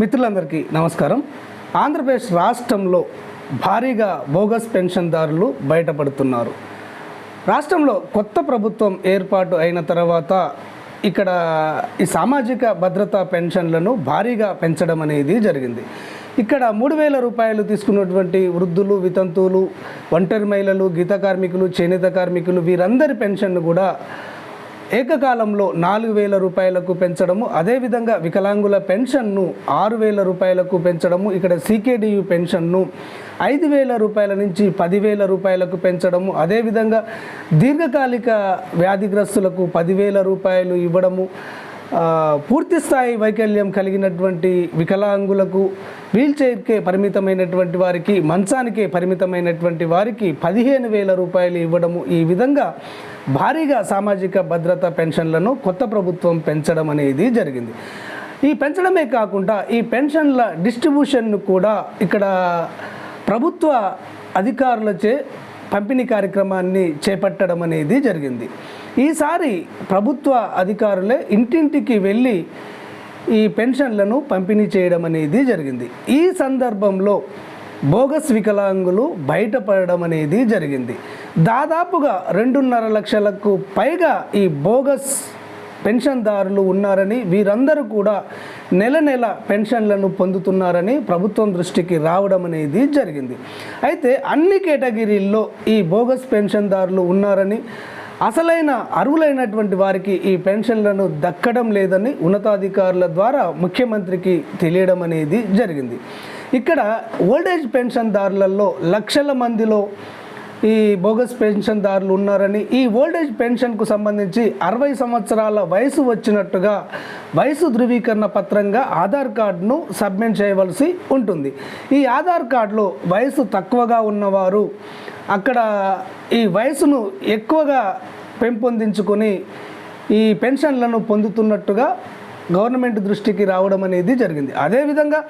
మిత్రులందరికీ నమస్కారం. ఆంధ్రప్రదేశ్ రాష్ట్రంలో భారీగా బోగస్ పెన్షన్దారులు బయటపడుతున్నారు. రాష్ట్రంలో కొత్త ప్రభుత్వం ఏర్పాటు అయిన తర్వాత ఇక్కడ ఈ సామాజిక భద్రతా పెన్షన్లను భారీగా పెంచడం అనేది జరిగింది. ఇక్కడ మూడు వేల రూపాయలు తీసుకున్నటువంటి వృద్ధులు వితంతువులు ఒంటరి మహిళలు గీత కార్మికులు చేనేత కార్మికులు వీరందరి పెన్షన్ను కూడా ఏకకాలంలో నాలుగు వేల రూపాయలకు పెంచడము అదేవిధంగా వికలాంగుల పెన్షన్ను ఆరు వేల రూపాయలకు పెంచడము ఇక్కడ సీకేడియు పెన్షన్ను ఐదు వేల రూపాయల నుంచి పదివేల రూపాయలకు పెంచడము అదేవిధంగా దీర్ఘకాలిక వ్యాధిగ్రస్తులకు పదివేల రూపాయలు ఇవ్వడము పూర్తి స్థాయి వైకల్యం కలిగినటువంటి వికలాంగులకు వీల్ చైర్కే పరిమితమైనటువంటి వారికి మంచానికే పరిమితమైనటువంటి వారికి పదిహేను వేల రూపాయలు ఇవ్వడము ఈ విధంగా భారీగా సామాజిక భద్రత పెన్షన్లను కొత్త ప్రభుత్వం పెంచడం అనేది జరిగింది. ఈ పెంచడమే కాకుండా ఈ పెన్షన్ల డిస్ట్రిబ్యూషన్ను కూడా ఇక్కడ ప్రభుత్వ అధికారులచే పంపిణీ కార్యక్రమాన్ని చేపట్టడం అనేది జరిగింది. ఈసారి ప్రభుత్వ అధికారులే ఇంటింటికి వెళ్ళి ఈ పెన్షన్లను పంపిణీ చేయడం అనేది జరిగింది. ఈ సందర్భంలో బోగస్ వికలాంగులు బయటపడడం అనేది జరిగింది. దాదాపుగా రెండున్నర లక్షలకు పైగా ఈ బోగస్ పెన్షన్దారులు ఉన్నారని వీరందరూ కూడా నెల నెల పెన్షన్లను పొందుతున్నారని ప్రభుత్వం దృష్టికి రావడం అనేది జరిగింది. అయితే అన్ని కేటగిరీల్లో ఈ బోగస్ పెన్షన్దారులు ఉన్నారని అసలైన అర్హులైనటువంటి వారికి ఈ పెన్షన్లను దక్కడం లేదని ఉన్నతాధికారుల ద్వారా ముఖ్యమంత్రికి తెలియడం అనేది జరిగింది. ఇక్కడ ఓల్డేజ్ పెన్షన్దారులలో లక్షల మందిలో ఈ బోగస్ పెన్షన్దారులు ఉన్నారని ఈ ఓల్డేజ్ పెన్షన్కు సంబంధించి అరవై సంవత్సరాల వయసు వచ్చినట్టుగా వయసు ధృవీకరణ పత్రంగా ఆధార్ కార్డును సబ్మిట్ చేయవలసి ఉంటుంది. ఈ ఆధార్ కార్డులో వయసు తక్కువగా ఉన్నవారు అక్కడ ఈ వయసును ఎక్కువగా పెంపొందించుకొని ఈ పెన్షన్లను పొందుతున్నట్టుగా గవర్నమెంట్ దృష్టికి రావడం అనేది జరిగింది. అదేవిధంగా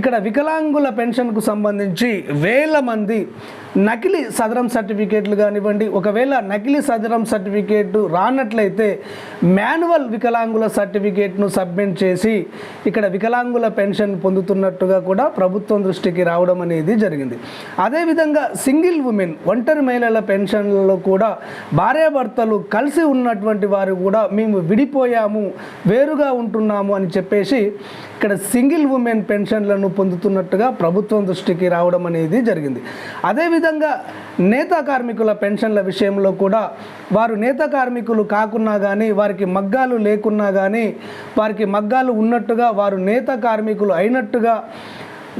ఇక్కడ వికలాంగుల పెన్షన్కు సంబంధించి వేల మంది నకిలీ సదరం సర్టిఫికేట్లు కానివ్వండి ఒకవేళ నకిలీ సదరం సర్టిఫికేట్ రానట్లయితే మాన్యువల్ వికలాంగుల సర్టిఫికేట్ను సబ్మిట్ చేసి ఇక్కడ వికలాంగుల పెన్షన్ పొందుతున్నట్టుగా కూడా ప్రభుత్వం దృష్టికి రావడం అనేది జరిగింది. అదేవిధంగా సింగిల్ ఉమెన్ ఒంటరి మహిళల పెన్షన్లలో కూడా భార్యాభర్తలు కలిసి ఉన్నటువంటి వారు కూడా మేము విడిపోయాము వేరుగా ఉంటున్నాము అని చెప్పేసి ఇక్కడ సింగిల్ ఉమెన్ పెన్షన్లను పొందుతున్నట్టుగా ప్రభుత్వం దృష్టికి రావడం అనేది జరిగింది. అదేవిధంగా నేత కార్మికుల పెన్షన్ల విషయంలో కూడా వారు నేత కార్మికులు కాకున్నా కానీ వారికి మగ్గాలు లేకున్నా కానీ వారికి మగ్గాలు ఉన్నట్టుగా వారు నేత కార్మికులు అయినట్టుగా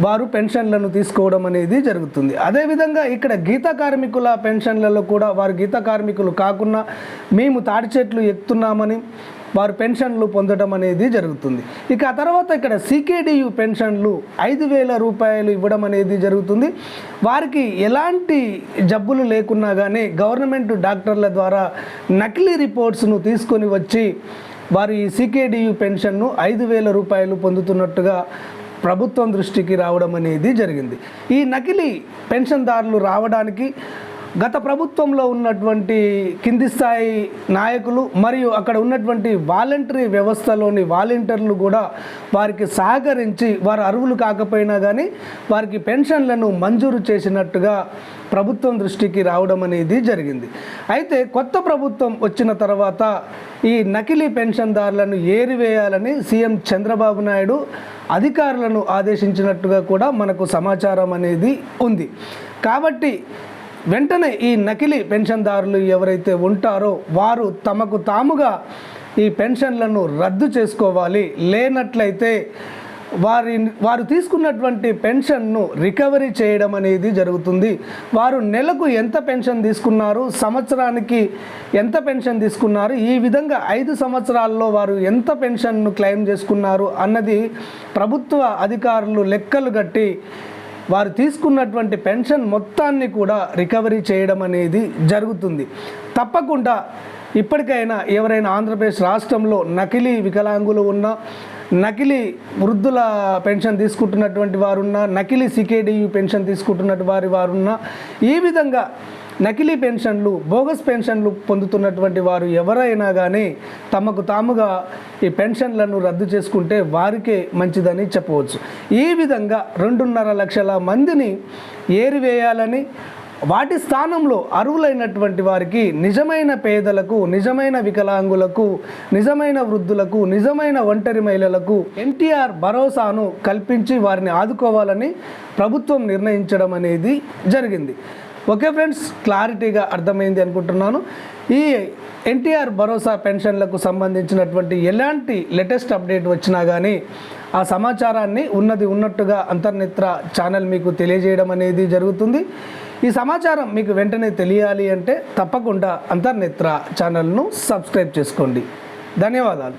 వారు పెన్షన్లను తీసుకోవడం అనేది జరుగుతుంది. అదేవిధంగా ఇక్కడ గీత కార్మికుల పెన్షన్లలో కూడా వారు గీత కార్మికులు కాకుండా మేము తాడి చెట్లు ఎక్కుతున్నామని వారు పెన్షన్లు పొందడం అనేది జరుగుతుంది. ఇక ఆ తర్వాత ఇక్కడ సికేడియు పెన్షన్లు ఐదు వేల రూపాయలు ఇవ్వడం అనేది జరుగుతుంది. వారికి ఎలాంటి జబ్బులు లేకున్నా కానీ గవర్నమెంట్ డాక్టర్ల ద్వారా నకిలీ రిపోర్ట్స్ను తీసుకొని వచ్చి వారు ఈ సికేడియు పెన్షన్ను ఐదు వేల రూపాయలు పొందుతున్నట్టుగా ప్రభుత్వం దృష్టికి రావడం అనేది జరిగింది. ఈ నకిలీ పెన్షన్దారులు రావడానికి గత ప్రభుత్వంలో ఉన్నటువంటి కింది స్థాయి నాయకులు మరియు అక్కడ ఉన్నటువంటి వాలంటరీ వ్యవస్థలోని వాలంటీర్లు కూడా వారికి సహకరించి వారు అర్హులు కాకపోయినా కానీ వారికి పెన్షన్లను మంజూరు చేసినట్టుగా ప్రభుత్వం దృష్టికి రావడం అనేది జరిగింది. అయితే కొత్త ప్రభుత్వం వచ్చిన తర్వాత ఈ నకిలీ పెన్షన్దారులను ఏరివేయాలని సీఎం చంద్రబాబు నాయుడు అధికారులను ఆదేశించినట్టుగా కూడా మనకు సమాచారం అనేది ఉంది. కాబట్టి వెంటనే ఈ నకిలీ పెన్షన్దారులు ఎవరైతే ఉంటారో వారు తమకు తాముగా ఈ పెన్షన్లను రద్దు చేసుకోవాలి. లేనట్లయితే వారి వారు తీసుకున్నటువంటి పెన్షన్ను రికవరీ చేయడం అనేది జరుగుతుంది. వారు నెలకు ఎంత పెన్షన్ తీసుకున్నారు సంవత్సరానికి ఎంత పెన్షన్ తీసుకున్నారు ఈ విధంగా ఐదు సంవత్సరాల్లో వారు ఎంత పెన్షన్ను క్లెయిమ్ చేసుకున్నారు అన్నది ప్రభుత్వ అధికారులు లెక్కలు కట్టి వారు తీసుకున్నటువంటి పెన్షన్ మొత్తాన్ని కూడా రికవరీ చేయడం అనేది జరుగుతుంది. తప్పకుండా ఇప్పటికైనా ఎవరైనా ఆంధ్రప్రదేశ్ రాష్ట్రంలో నకిలీ వికలాంగులు ఉన్నా నకిలీ వృద్ధుల పెన్షన్ తీసుకుంటున్నటువంటి వారున్నా నకిలీ సికేడియు పెన్షన్ తీసుకుంటున్నటువంటి వారి వారున్నా ఈ విధంగా నకిలీ పెన్షన్లు బోగస్ పెన్షన్లు పొందుతున్నటువంటి వారు ఎవరైనా కానీ తమకు తాముగా ఈ పెన్షన్లను రద్దు చేసుకుంటే వారికే మంచిదని చెప్పవచ్చు. ఈ విధంగా రెండున్నర లక్షల మందిని ఏరివేయాలని వాటి స్థానంలో అరువులైనటువంటి వారికి నిజమైన పేదలకు నిజమైన వికలాంగులకు నిజమైన వృద్ధులకు నిజమైన ఒంటరి మహిళలకు ఎన్టీఆర్ భరోసాను కల్పించి వారిని ఆదుకోవాలని ప్రభుత్వం నిర్ణయించడం అనేది జరిగింది. ఓకే ఫ్రెండ్స్ క్లారిటీగా అర్థమైంది అనుకుంటున్నాను. ఈ ఎన్టీఆర్ భరోసా పెన్షన్లకు సంబంధించినటువంటి ఎలాంటి లేటెస్ట్ అప్డేట్ వచ్చినా కానీ ఆ సమాచారాన్ని ఉన్నది ఉన్నట్టుగా అంతర్నిత్ర ఛానల్ మీకు తెలియజేయడం అనేది జరుగుతుంది. ఈ సమాచారం మీకు వెంటనే తెలియాలి అంటే తప్పకుండా అంతర్నిత్ర ఛానల్ను సబ్స్క్రైబ్ చేసుకోండి. ధన్యవాదాలు.